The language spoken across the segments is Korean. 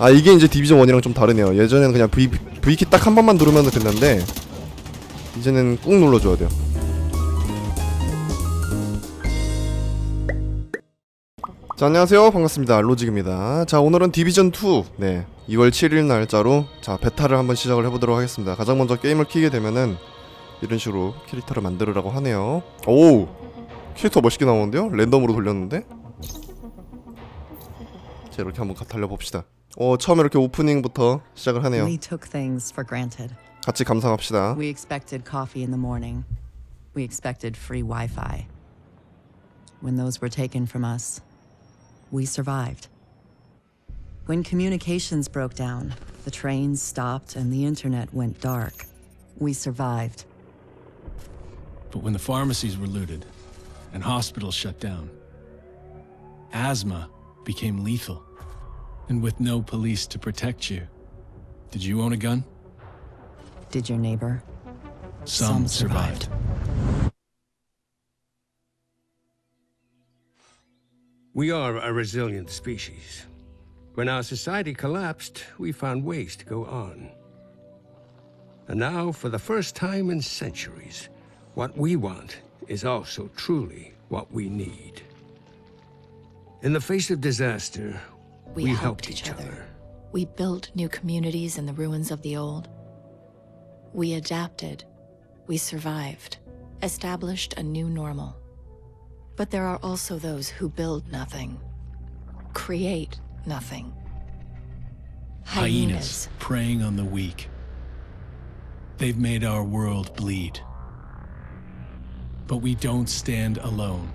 아 이게 이제 디비전 1이랑 좀 다르네요. 예전에는 그냥 V, V키 딱 한 번만 누르면 됐는데 이제는 꾹 눌러줘야 돼요. 자 안녕하세요. 반갑습니다. 로직입니다. 자 오늘은 디비전2 네 2월 7일 날짜로 자 베타를 한번 시작을 해보도록 하겠습니다. 가장 먼저 게임을 키게 되면은 이런 식으로 캐릭터를 만들으라고 하네요. 오 캐릭터 멋있게 나오는데요? 랜덤으로 돌렸는데? 자 이렇게 한번 가- 달려봅시다 어 처음에 이렇게 오프닝부터 시작을 하네요 We took things for granted. 같이 감상합시다 We expected coffee in the morning. We expected free Wi Fi. When those were taken from us, we survived. When communications broke down, the trains stopped, and the internet went dark, we survived. But when the pharmacies were looted and hospitals shut down, asthma became lethal. And with no police to protect you, did you own a gun? Did your neighbor? Some, Some survived. We are a resilient species. When our society collapsed, we found ways to go on. And now, for the first time in centuries, what we want is also truly what we need. In the face of disaster, We, we, helped, each other. We built new communities in the ruins of the old. We adapted. We survived. Established a new normal. But there are also those who build nothing, create nothing. Hyenas preying on the weak. They've made our world bleed. But we don't stand alone.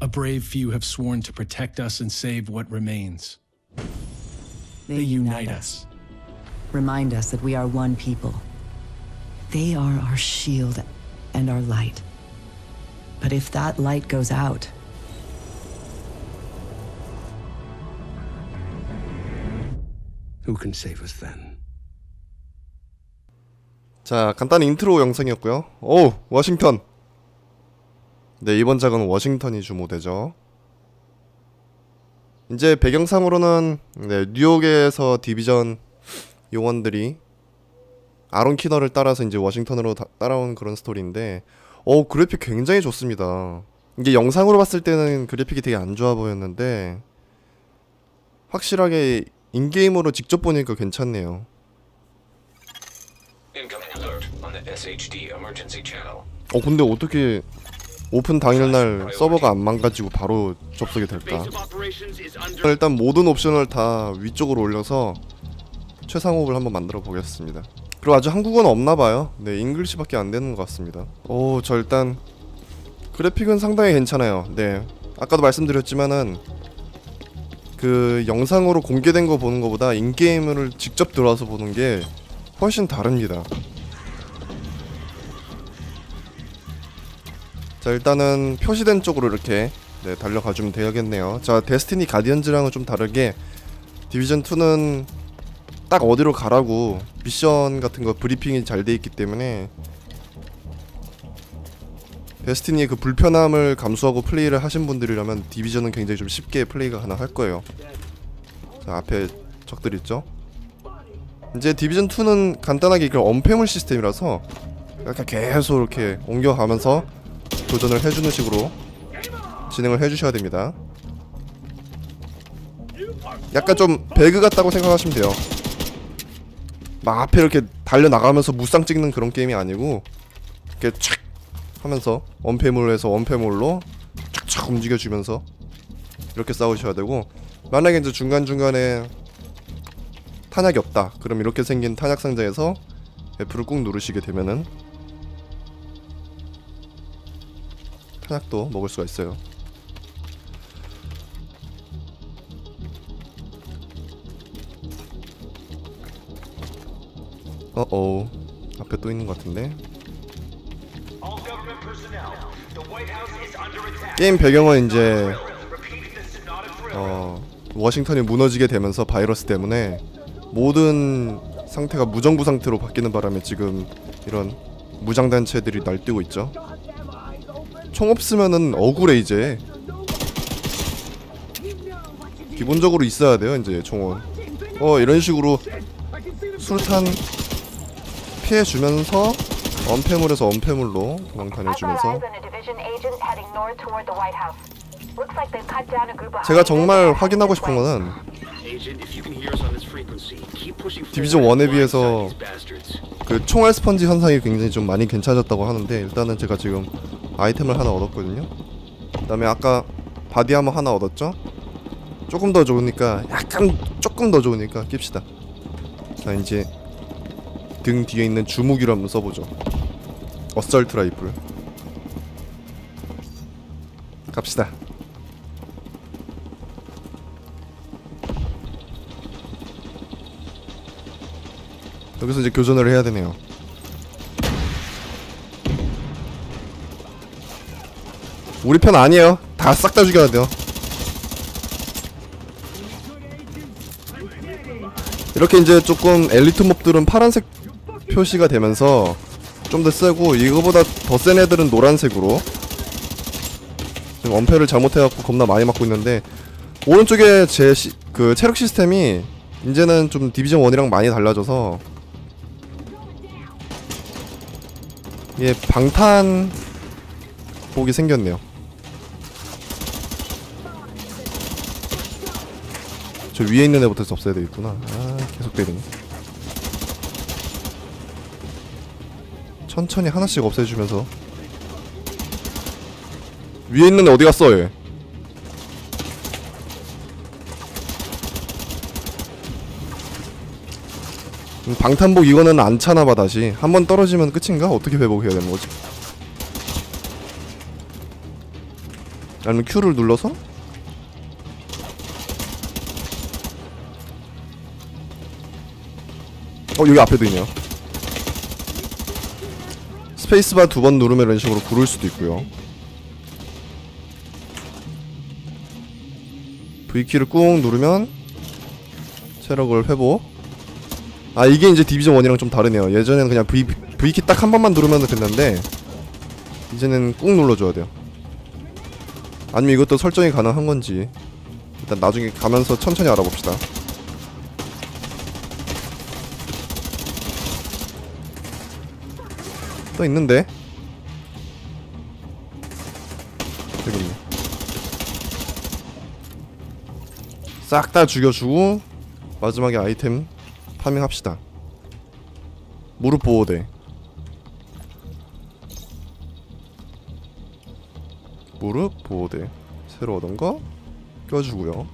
A brave few have sworn to protect us and save what remains. They, They unite us. Remind us that we are one people. They are our shield and our light. But if that light goes out, who can save us then? 자 간단한 인트로 영상이었고요 오 워싱턴 네 이번 작은 워싱턴이 주모되죠. 이제 배경상으로는 네, 뉴욕에서 디비전 요원들이 아론 키너를 따라서 이제 워싱턴으로 다- 따라온 그런 스토리인데 어 그래픽 굉장히 좋습니다. 이게 영상으로 봤을 때는 그래픽이 되게 안 좋아 보였는데 확실하게 인게임으로 직접 보니까 괜찮네요. 어 근데 어떻게 오픈 당일날 서버가 안 망가지고 바로 접속이 될까? 일단 모든 옵션을 다 위쪽으로 올려서 최상업을 한번 만들어 보겠습니다. 그리고 아주 한국어는 없나 봐요. 네, 잉글리시밖에 안 되는 것 같습니다. 오, 저 일단 그래픽은 상당히 괜찮아요. 네, 아까도 말씀드렸지만은 그 영상으로 공개된 거 보는 것보다 인게임을 직접 들어와서 보는 게 훨씬 다릅니다. 자 일단은 표시된 쪽으로 이렇게 네, 달려가주면 되겠네요. 자 데스티니 가디언즈랑은 좀 다르게 디비전2는 딱 어디로 가라고 미션 같은 거 브리핑이 잘 돼 있기 때문에 데스티니의 그 불편함을 감수하고 플레이를 하신 분들이라면 디비전은 굉장히 좀 쉽게 플레이가 가능할 거예요. 자 앞에 적들 있죠? 이제 디비전2는 간단하게 그 언패물 시스템이라서 이렇게 계속 이렇게 옮겨가면서 도전을 해주는 식으로 진행을 해주셔야 됩니다. 약간 좀 배그 같다고 생각하시면 돼요. 막 앞에 이렇게 달려 나가면서 무쌍 찍는 그런 게임이 아니고 이렇게 촥 하면서 원패물에서 원패물로 촥촥 움직여주면서 이렇게 싸우셔야 되고 만약에 이제 중간 중간에 탄약이 없다. 그럼 이렇게 생긴 탄약 상자에서 F를 꾹 누르시게 되면은 탄약도 먹을 수가 있어요. 어어 앞에 또 있는 것 같은데 게임 배경은 이제 어 워싱턴이 무너지게 되면서 바이러스 때문에 모든 상태가 무정부 상태로 바뀌는 바람에 지금 이런 무장단체들이 날뛰고 있죠. 총 없으면은 억울해 이제. 기본적으로 있어야 돼요 이제 총은. 어 이런 식으로 수류탄 피해주면서 언패물에서 언패물로 도망 다녀주면서. 제가 정말 확인하고 싶은 거는 디비전 1에 비해서 그 총알 스펀지 현상이 굉장히 좀 많이 괜찮아졌다고 하는데 일단은 제가 지금 아이템을 하나 얻었거든요. 그 다음에 아까 바디 아머 하나 얻었죠? 조금 더 좋으니까 약간 조금 더 좋으니까 낍시다. 자 이제 등 뒤에 있는 주무기로 한번 써보죠. 어설트 라이플. 갑시다. 여기서 이제 교전을 해야 되네요 우리 편 아니에요. 다 싹 다 죽여야 돼요. 이렇게 이제 조금 엘리트 몹들은 파란색 표시가 되면서 좀 더 세고 이거보다 더 센 애들은 노란색으로 지금 엄폐를 잘못해갖고 겁나 많이 맞고 있는데 오른쪽에 제 그 체력 시스템이 이제는 좀 디비전 1이랑 많이 달라져서 이게 방탄 복이 생겼네요 저 위에 있는 애부터 없애야 되겠구나 아 계속 때리네 천천히 하나씩 없애주면서 위에 있는 애 어디 갔어 얘 음, 방탄복 이거는 안 차나봐 다시 한 번 떨어지면 끝인가? 어떻게 회복해야 되는 거지? 아니면 Q를 눌러서? 어 여기 앞에도 있네요. 스페이스바 두 번 누르면 이런 식으로 구를 수도 있고요. V키를 꾹 누르면 체력을 회복. 아 이게 이제 디비전 1이랑 좀 다르네요. 예전에는 그냥 V, V키 딱 한 번만 누르면 됐는데 이제는 꾹 눌러줘야 돼요. 아니면 이것도 설정이 가능한 건지 일단 나중에 가면서 천천히 알아봅시다 또 있는데? 여기 있네. 싹 다 죽여주고 마지막에 아이템 파밍합시다. 무릎 보호대. 무릎 보호대. 새로 얻은 거? 껴주고요.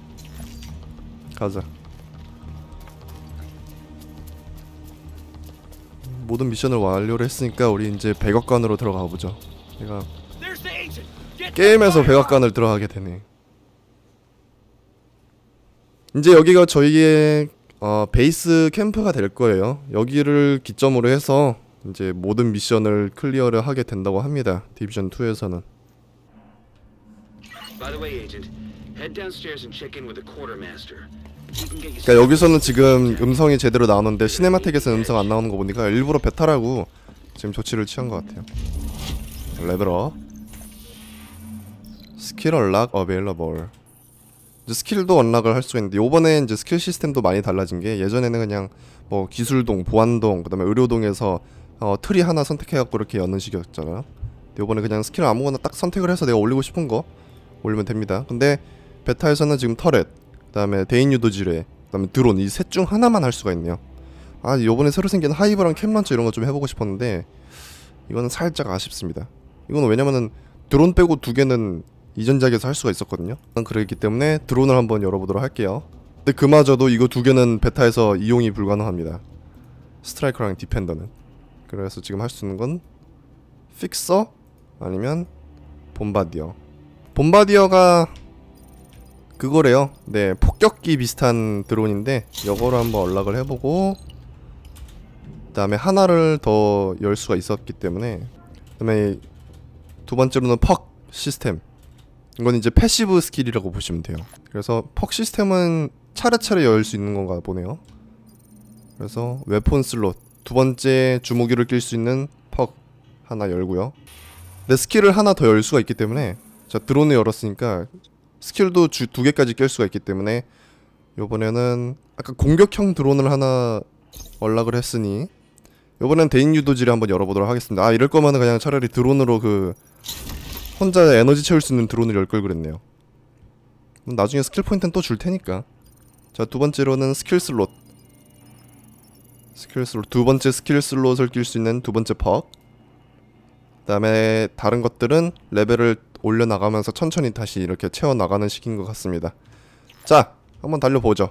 가자 모든 미션을 완료를 했으니까 우리 이제 백악관으로 들어가 보죠 내가 게임에서 백악관을 들어가게 되네 이제 여기가 저희의 어, 베이스 캠프가 될 거예요. 여기를 기점으로 해서 이제 모든 미션을 클리어를 하게 된다고 합니다. 디비전 2에서는. 그러니까 여기서는 지금 음성이 제대로 나오는데 시네마틱에서 음성 안 나오는 거 보니까 일부러 베타라고 지금 조치를 취한 것 같아요. 레벨업. 스킬 언락 어베일러블. 이제 스킬도 언락을 할 수가 있는데 요번에 이제 스킬 시스템도 많이 달라진 게 예전에는 그냥 뭐 기술동, 보안동, 그 다음에 의료동에서 어, 트리 하나 선택해갖고 이렇게 여는 식이었잖아요. 근데 요번에 그냥 스킬 아무거나 딱 선택을 해서 내가 올리고 싶은 거 올리면 됩니다. 근데 베타에서는 지금 터렛, 그다음에 대인 유도 지뢰, 그다음에 드론 이 셋 중 하나만 할 수가 있네요. 아 요번에 새로 생긴 하이브랑 캠런처 이런 거 좀 해보고 싶었는데 이거는 살짝 아쉽습니다. 이거는 왜냐면은 드론 빼고 두 개는 이전작에서 할 수가 있었거든요. 그렇기 때문에 드론을 한번 열어보도록 할게요. 근데 그마저도 이거 두 개는 베타에서 이용이 불가능합니다. 스트라이커랑 디펜더는. 그래서 지금 할 수 있는 건 픽서 아니면 본바디어. 본바디어가 그거래요. 네, 폭격기 비슷한 드론인데 이거를 한번 연락을 해보고 그 다음에 하나를 더 열 수가 있었기 때문에 그 다음에 두 번째로는 퍽 시스템 이건 이제 패시브 스킬이라고 보시면 돼요. 그래서 퍽 시스템은 차례차례 열 수 있는 건가 보네요. 그래서 웨폰 슬롯 두 번째 주무기를 낄 수 있는 퍽 하나 열고요. 내 스킬을 하나 더 열 수가 있기 때문에 자 드론을 열었으니까 스킬도 주, 두 개까지 낄 수가 있기 때문에 요번에는 아까 공격형 드론을 하나 연락을 했으니 요번엔 대인 유도지를 한번 열어보도록 하겠습니다. 아 이럴 거면 그냥 차라리 드론으로 그 혼자 에너지 채울 수 있는 드론을 열 걸 그랬네요. 나중에 스킬 포인트는 또 줄 테니까. 자 두 번째로는 스킬 슬롯. 스킬 슬롯. 두 번째 스킬 슬롯을 낄 수 있는 두 번째 퍽 그 다음에 다른 것들은 레벨을 올려 나가면서 천천히 다시 이렇게 채워 나가는 식인 것 같습니다. 자, 한번 달려보죠.